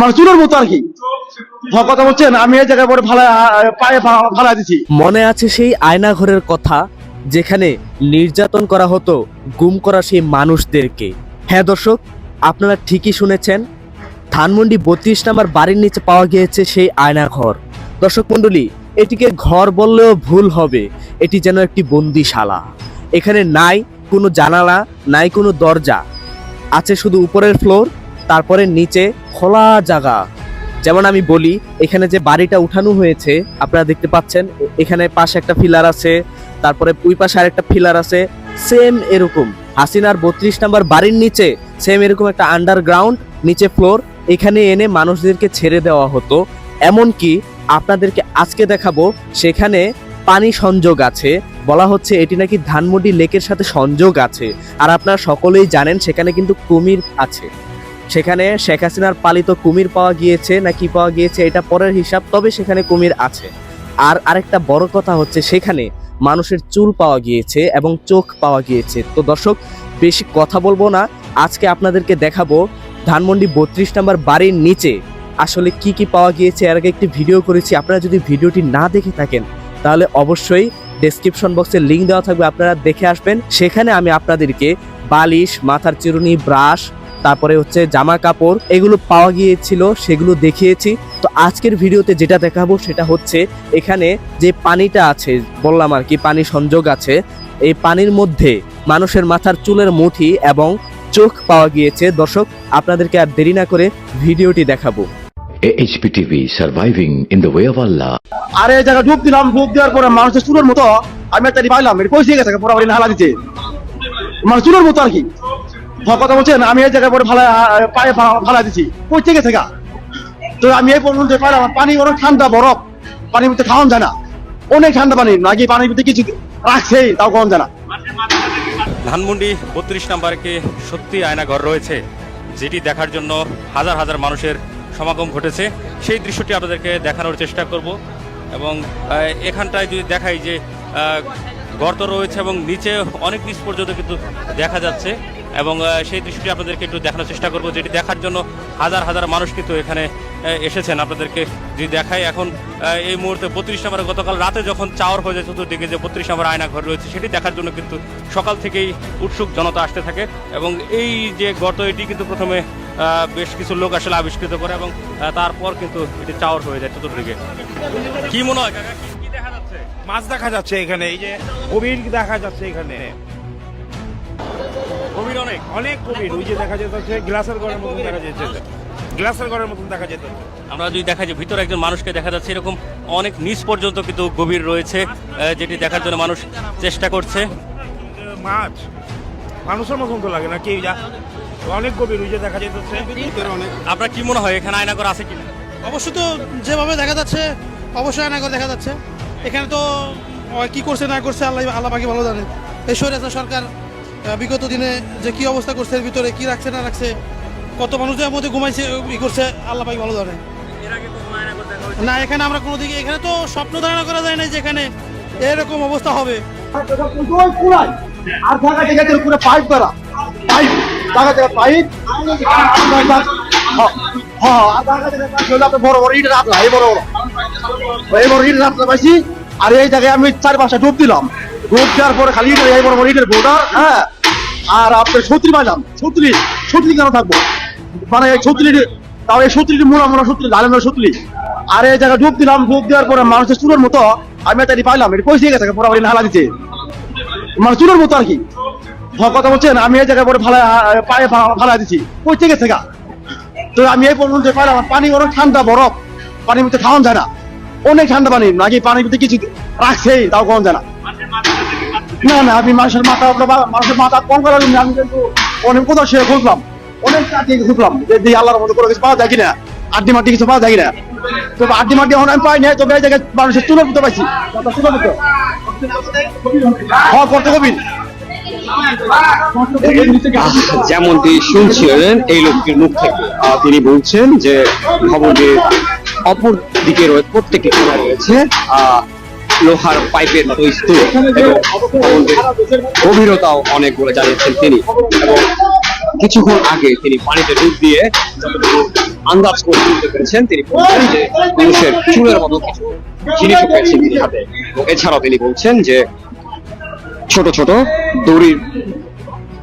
মতো আর কি। কথা বলছেন, আমি এই জায়গায় পরে পায়ে দিছি। মনে আছে সেই আয়নাঘরের কথা যেখানে নির্যাতন করা হতো, গুম করা সেই মানুষদেরকে। হ্যাঁ দর্শক, আপনারা ঠিকই শুনেছেন, ধানমন্ডি বত্রিশ নাম্বার বাড়ির নিচে পাওয়া গিয়েছে সেই আয়নাঘর। দর্শক মণ্ডলী, এটিকে ঘর বললেও ভুল হবে। এটি যেন একটি বন্দিশালা। এখানে নাই কোনো জানালা, নাই কোনো দরজা। আছে শুধু উপরের ফ্লোর তারপরে নিচে খোলা জায়গা। যেমন আমি বলি, এখানে যে বাড়িটা উঠানো হয়েছে, আপনারা দেখতে পাচ্ছেন, এখানে পাশে একটা ফিলার আছে, তারপরে ওই পাশে আরেকটা ফিলার আছে সেম এরকম। হাসিনার বত্রিশ নাম্বার বাড়ির নিচে সেম এরকম একটা আন্ডারগ্রাউন্ড নিচে ফ্লোর এখানে এনে মানুষদেরকে ছেড়ে দেওয়া হতো। এমনকি আপনাদেরকে আজকে দেখাবো, সেখানে পানি সংযোগ আছে, বলা হচ্ছে এটি নাকি ধানমন্ডি লেকের সাথে সংযোগ আছে। আর আপনারা সকলেই জানেন, সেখানে কিন্তু কুমির আছে। সেখানে শেখ হাসিনার পালিত কুমির পাওয়া গিয়েছে না কি পাওয়া গিয়েছে এটা পরের হিসাব, তবে সেখানে কুমির আছে। আর আরেকটা বড় কথা হচ্ছে সেখানে মানুষের চুল পাওয়া গিয়েছে এবং চোখ পাওয়া গিয়েছে। তো দর্শক, বেশি কথা বলব না। আজকে আপনাদেরকে দেখাবো ধানমন্ডি বত্রিশ নাম্বার বাড়ির নিচে আসলে কি কি পাওয়া গিয়েছে। এর আগে একটি ভিডিও করেছি, আপনারা যদি ভিডিওটি না দেখে থাকেন, তাহলে অবশ্যই ডেসক্রিপশন বক্সে লিঙ্ক দেওয়া থাকবে, আপনারা দেখে আসবেন। সেখানে আমি আপনাদেরকে বালিশ, মাথার চিরুনি, ব্রাশ তারপরে হচ্ছে জামা কাপড় এগুলো পাওয়া গিয়েছিল সেগুলো দেখিয়েছি। তো আজকের ভিডিওতে যেটা দেখাবো সেটা হচ্ছে এখানে যে পানিটা আছে বললাম আর কি পানি সংযোগ আছে এই পানির মধ্যে মানুষের মাথার চুলের মুঠি এবং চোখ পাওয়া গিয়েছে। দর্শক আপনাদেরকে আর দেরি না করে ভিডিওটি দেখাবো. আর ডুব দিলাম ডুব দেওয়ার পরে মানুষের চুলের মতো আমি একটা পাইলাম এটা পয়সা গেছে? পুরো হালা দিতে। মানে চুলের মতো আর কি। কথা বলছেন? আমি এই জায়গায় পরে ভালো পায়ে ভালো দিছি। পয়সা গেছে গা তো আমি এই পর্যন্ত পাইলাম, পানি অনেক ঠান্ডা, বরফ। পানির মধ্যে খাওয়ান যায় না। অনেক ঠান্ডা পানি। নাকি পানির মধ্যে কিছু রাখছে, তাও খাওয়ান যায় না। ধানমন্ডি বত্রিশ নাম্বারকে সত্যি আয়নাঘর রয়েছে, যেটি দেখার জন্য হাজার হাজার মানুষের সমাগম ঘটেছে। সেই দৃশ্যটি আপনাদেরকে দেখানোর চেষ্টা করব এবং এখানটায় যদি দেখাই যে গর্ত রয়েছে এবং নিচে অনেক নিচ পর্যন্ত কিন্তু দেখা যাচ্ছে। এবং সেই দৃশ্যটি আপনাদেরকে একটু দেখানোর চেষ্টা করব, যেটি দেখার জন্য হাজার হাজার মানুষ কিন্তু এখানে এসেছেন। আপনাদেরকে যদি দেখাই, এখন এই মুহূর্তে বত্রিশ নম্বরে গতকাল রাতে যখন চাওয়ার হয়ে যায় চতুর্দিকে যে বত্রিশ নম্বর আয়না ঘর রয়েছে, সেটি দেখার জন্য কিন্তু সকাল থেকেই উৎসুক জনতা আসতে থাকে এবং এই যে গর্ত, এটি কিন্তু প্রথমে বেশ কিছু লোক আসলে আবিষ্কৃত করে এবং তারপর কিন্তু এটি চাওয়ার হয়ে যায় চতুর্দিকে। কি মনে হয় দেখা যাচ্ছে? মাছ দেখা যাচ্ছে এখানে, এই যে কবির দেখা যাচ্ছে এখানে। অনেক অনেক কবির ওই যে দেখা যাচ্ছে গ্লাসের ঘরের মতন দেখা যাচ্ছে গ্লাসের ঘরের মতন দেখা যেত। আমরা যদি দেখা যায় ভিতরে একজন মানুষকে দেখা যাচ্ছে এরকম অনেক নিচ পর্যন্ত কিন্তু গভীর রয়েছে যেটি দেখার জন্য মানুষ চেষ্টা করছে। মাছ। মানুষের মতন তো লাগে না কি যা অনেক গভীর ওই যে দেখা যেতেছে আপনার কি মনে হয় এখানে আয়না ঘর আছে কিনা? অবশ্য তো যেভাবে দেখা যাচ্ছে অবশ্যই আয়নাগর দেখা যাচ্ছে। এখানে তো কি করছে না করছে আল্লাহ আল্লাহ পাকি ভালো জানে। এই স্বৈরাচার সরকার বিগত দিনে যে কি অবস্থা করছে, এর ভিতরে কি রাখছে, না রাখছে, কত মানুষদের মধ্যে ঘুমাইছে, ই করছে, আল্লাহ পাকি ভালো জানে। না, এখানে আমরা কোনো দিকে এখানে তো স্বপ্ন ধারণা করা যায় না যে এখানে এরকম অবস্থা হবে। আর থাকা জায়গাতে পুরো পাইপ পাইপ থাকা জায়গা পাইপ। হ্যাঁ আর থাকা জায়গা পাইপ বড় বড় ইটের রাতলা এই বড় বড়। বড় পাইছি, আর এই জায়গায় আমি চার পাঁচটা ডুব দিলাম। ডুব দেওয়ার পরে খালি ইটের বোর্ডার হ্যাঁ? আর আপনার সত্রি পাইলাম সত্রি সত্রি কেন থাকব? মানে এই সত্রি তাও এই সত্রিটি মোড়া মোড়া সত্রি লালে মোড়া সত্রি। আর এই জায়গায় ডুব দিলাম ডুব দেওয়ার পরে মানুষের চুলের মতো আমি একটা পাইলাম এটা পয়সা গেছে পুরো হালা দিতে মানে চুলের মতো আর কি। হ্যাঁ, কথা বলছেন আমি এই জায়গায় পরে ভালো পায়ে ভালো দিছি। পৌঁছে গেছে গা। তো আমি এই পর্যন্ত পাইলাম পানি অনেক ঠান্ডা বরফ পানির মধ্যে খাওয়ান যায় না। অনেক ঠান্ডা পানি নাকি পানির মধ্যে কিছু রাখছে তাও খাওয়ান যায় না। না না আমি মানুষের মাথা মানুষের মাথা কম করার জন্য আমি কিন্তু অনেক কোথাও সে খুঁজলাম অনেক কাছে খুঁজলাম যে আল্লাহর মতো করে কিছু পাওয়া যায় কিনা আড্ডি মাটি কিছু পাওয়া যায় কিনা। তো আড্ডি মাটি এখন আমি পাই না তবে এই জায়গায় মানুষের চুলের মতো পাইছি। হ্যাঁ করতে কবি। যেমনটি শুনছিলেন এই লোকটির মুখ থেকে তিনি বলছেন যে ভবনের অপর দিকে রয়েছে প্রত্যেকটি কোণায় রয়েছে। আহ, লোহার পাইপের এবং গভীরতাও অনেক বলে জানিয়েছেন তিনি। এবং কিছুক্ষণ আগে তিনি পানিতে ডুব দিয়ে আন্দাজ করে তুলতে পেরেছেন, তিনি মানুষের চুলের মতো কিছু পেয়েছেন তিনি হাতে। এছাড়াও তিনি বলছেন যে ছোট ছোট দড়ির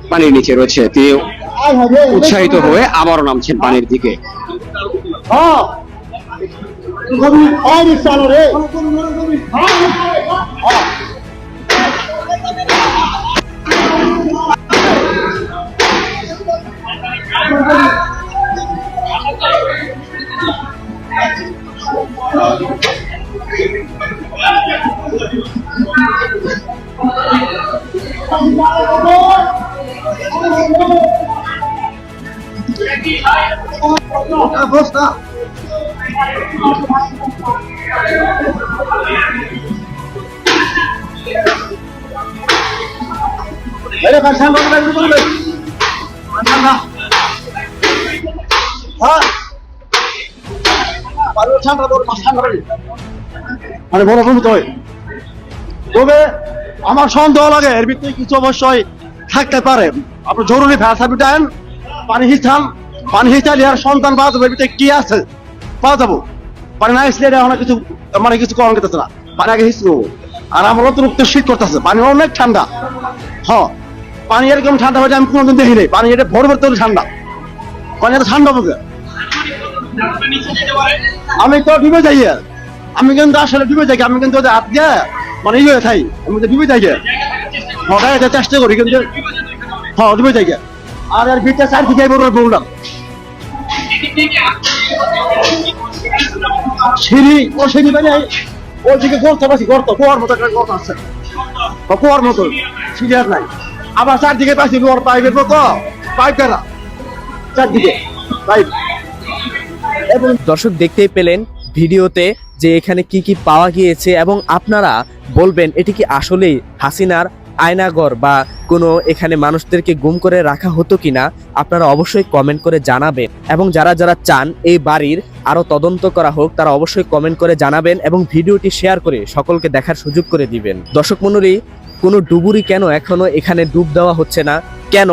পানির নিচে রয়েছে। তিনি উৎসাহিত হয়ে আবারও নামছেন পানির দিকে। হ্যাঁ কবি আর চালো রে বন্ধু তো তবে আমার সন্দেহ লাগে, এর ভিতরে কিছু অবশ্যই থাকতে পারে। আপনার জরুরি ফায়ার সার্ভিস আইন পানি হিস্তান পানি হিস্তাল ইয়ার সন্তান পাওয়া যাবে এর ভিতরে কি আছে? পাওয়া যাব পানি না হিসলে এটা অনেক কিছু মানে কিছু করার করতেছে না। পানি আগে হিসলে আর আমার অতিরিক্ত শীত করতেছে। পানি অনেক ঠান্ডা। হ্যাঁ পানি এরকম ঠান্ডা হয়ে যায়, আমি কোনোদিন দেখি নাই। পানি এটা ভোর ভোর তৈরি ঠান্ডা। পানি এত ঠান্ডা হবে আমি তো ডুবে যাই আমি কিন্তু আসলে ডুবে যাই আমি কিন্তু হাত দিয়ে মানে ইয়ে থাই। আমি তো ডুবে যাই হঠাৎ চেষ্টা করি, কিন্তু হ্যাঁ ডুবে যাই আর এর ভিতরে চার দিকে বড় বললাম। সিঁড়ি, ও সিঁড়ি মানে ওইদিকে গর্ত পাচ্ছি গর্ত, কুয়ার মতো একটা গর্ত আছে। কুয়ার মতো, সিঁড়ি আর নাই। আবার চারদিকে পাচ্ছি লোয়ার পাইপের মতো, পাইপ কেনা চারদিকে, পাইপ। দর্শক, দেখতেই পেলেন ভিডিওতে যে এখানে কি কি পাওয়া গিয়েছে এবং আপনারা বলবেন, এটি কি আসলেই হাসিনার আয়নাগর বা কোনো এখানে মানুষদেরকে গুম করে রাখা হতো কিনা, আপনারা অবশ্যই কমেন্ট করে জানাবেন। এবং যারা যারা চান এই বাড়ির আরও তদন্ত করা হোক, তারা অবশ্যই কমেন্ট করে জানাবেন এবং ভিডিওটি শেয়ার করে সকলকে দেখার সুযোগ করে দিবেন। দর্শক মণ্ডলী, কোনো ডুবুরি কেন এখনও এখানে ডুব দেওয়া হচ্ছে না? কেন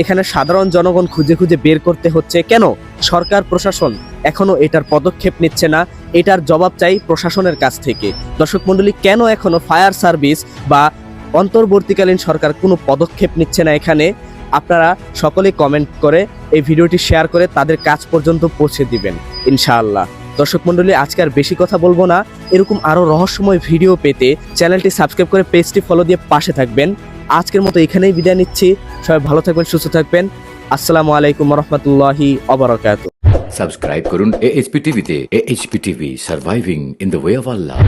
এখানে সাধারণ জনগণ খুঁজে খুঁজে বের করতে হচ্ছে? কেন সরকার, প্রশাসন এখনও এটার পদক্ষেপ নিচ্ছে না? এটার জবাব চাই প্রশাসনের কাছ থেকে। দর্শক মণ্ডলী, কেন এখনও ফায়ার সার্ভিস বা অন্তর্বর্তীকালীন সরকার কোনো পদক্ষেপ নিচ্ছে না এখানে। আপনারা সকলে কমেন্ট করে এই ভিডিওটি শেয়ার করে তাদের কাজ পর্যন্ত পৌঁছে দিবেন, ইনশাআল্লাহ। দর্শক মণ্ডলী, আজকে আর বেশি কথা বলব না। এরকম আরও রহস্যময় ভিডিও পেতে চ্যানেলটি সাবস্ক্রাইব করে পেজটি ফলো দিয়ে পাশে থাকবেন। আজকের মতো এখানেই বিদায় নিচ্ছি। সবাই ভালো থাকবেন, সুস্থ থাকবেন। আসসালামু আলাইকুম রহমতুল্লাহি অবরাকাত সাবস্ক্রাইব করুন এএইচপি টিভিতে AHP TV surviving in the way of Allah